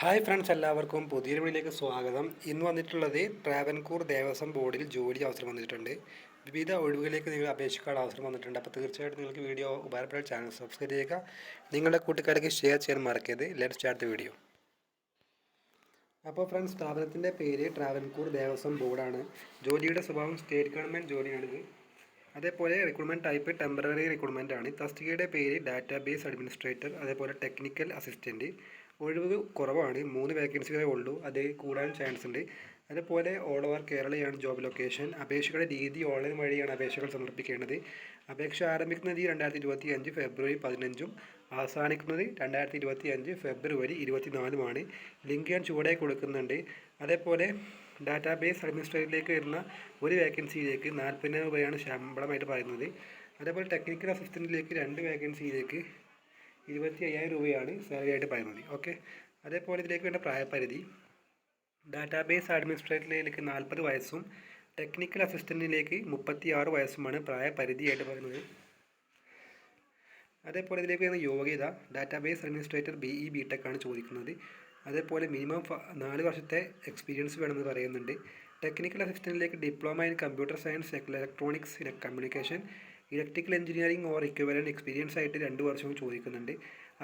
Hi friends എല്ലാവർക്കും പുതിയൊരു വീഡിയോയിലേക്ക് സ്വാഗതം. ഇന്ന് വന്നിട്ടുള്ളത് ട്രാവൻകൂർ ദേവസ്വം ബോർഡിൽ ജോലി അവസരം വന്നിട്ടുണ്ട്. വിവിധ ഒഴിവുകളിലേക്ക് നിങ്ങൾ അപേക്ഷിക്കാൻ അവസരം വന്നിട്ടുണ്ട്. അപ്പോൾ തീർച്ചയായിട്ടും നിങ്ങൾക്ക് വീഡിയോ ഉപകാരപ്പെട്ട ചാനൽ സബ്സ്ക്രൈബ് ചെയ്യുക. നിങ്ങളുടെ കൂട്ടുകാർക്ക് ഷെയർ ചെയ്യാൻ മറക്കരുത്. Let start the video. അപ്പോൾ ഫ്രണ്ട്സ് സ്ഥാപനത്തിന്റെ പേര് ട്രാവൻകൂർ ദേവസ്വം ബോർഡാണ്. ജോലിയുടെ സ്വഭാവം സ്റ്റേറ്റ് ഗവൺമെന്റ് ജോലിയാണിത്. അതേപോലെ റിക്രൂട്ട്മെന്റ് ടൈപ്പ് ടെമ്പററി റിക്രൂട്ട്മെന്റ് ആണ് തസ്തികയുടെ പേര് ഡാറ്റാബേസ് അഡ്മിനിസ്ട്രേറ്റർ അതേപോലെ ടെക്നിക്കൽ അസിസ്റ്റന്റ് ഒഴിവ് കുറവാണ്. മൂന്ന് വേക്കൻസികളെ ഉള്ളൂ. അത് കൂടാൻ ചാൻസ് ഉണ്ട്. അതുപോലെ ഓൾ ഓവർ കേരളയാണ് ജോബ് ലൊക്കേഷൻ അപേക്ഷകളുടെ രീതി ഓൺലൈൻ വഴിയാണ് അപേക്ഷകൾ സമർപ്പിക്കേണ്ടത്. അപേക്ഷ ആരംഭിക്കുന്ന തീയതി രണ്ടായിരത്തി ഇരുപത്തി അഞ്ച് ഫെബ്രുവരി പതിനഞ്ചും അവസാനിക്കുന്നത് രണ്ടായിരത്തി ഇരുപത്തി അഞ്ച് ഫെബ്രുവരി ഇരുപത്തിനാലുമാണ് ലിങ്ക് ഞാൻ ചുവടെ കൊടുക്കുന്നുണ്ട്. അതേപോലെ ഡാറ്റാബേസ് അഡ്മിനിസ്ട്രേറ്ററിലേക്ക് വരുന്ന ഒരു വേക്കൻസിയിലേക്ക് നാൽപ്പതിനായിരം രൂപയാണ് ശമ്പളമായിട്ട് പറയുന്നത്. അതേപോലെ ടെക്നിക്കൽ അസിസ്റ്റന്റിലേക്ക് രണ്ട് വേക്കൻസിയിലേക്ക് ഇരുപത്തി അയ്യായിരം രൂപയാണ് സാലറി ആയിട്ട് പറയുന്നത്. ഓക്കെ അതേപോലെ ഇതിലേക്ക് വേണ്ട പ്രായപരിധി. ഡാറ്റാബേസ് അഡ്മിനിസ്ട്രേറ്ററിലേക്ക് നാൽപ്പത് വയസ്സും ടെക്നിക്കൽ അസിസ്റ്റന്റിലേക്ക് മുപ്പത്തി ആറ് വയസ്സുമാണ് പ്രായപരിധിയായിട്ട് പറയുന്നത്. അതേപോലെ ഇതിലേക്ക് വരുന്ന യോഗ്യത database administrator B E B ടെക്കാണ് ചോദിക്കുന്നത്. അതേപോലെ മിനിമം നാല് വർഷത്തെ എക്സ്പീരിയൻസ് വേണമെന്ന് പറയുന്നുണ്ട്. ടെക്നിക്കൽ അസിസ്റ്റന്റിലേക്ക് diploma in computer science electronics communication electrical engineering or equivalent experience ആയിട്ട് രണ്ട് വർഷവും ചോദിക്കുന്നുണ്ട്.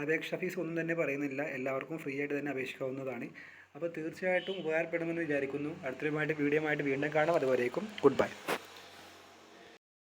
അപേക്ഷ ഫീസ് ഒന്നും തന്നെ പറയുന്നില്ല. എല്ലാവർക്കും ഫ്രീ ആയിട്ട് തന്നെ അപേക്ഷിക്കാവുന്നതാണ്. അപ്പോൾ തീർച്ചയായിട്ടും ഉപകാരപ്പെടുമെന്ന് വിചാരിക്കുന്നു. അടുത്തൊരുമായിട്ട് വീഡിയോ ആയിട്ട് വീണ്ടും കാണാം. അതുവരേക്കും ഗുഡ് ബൈ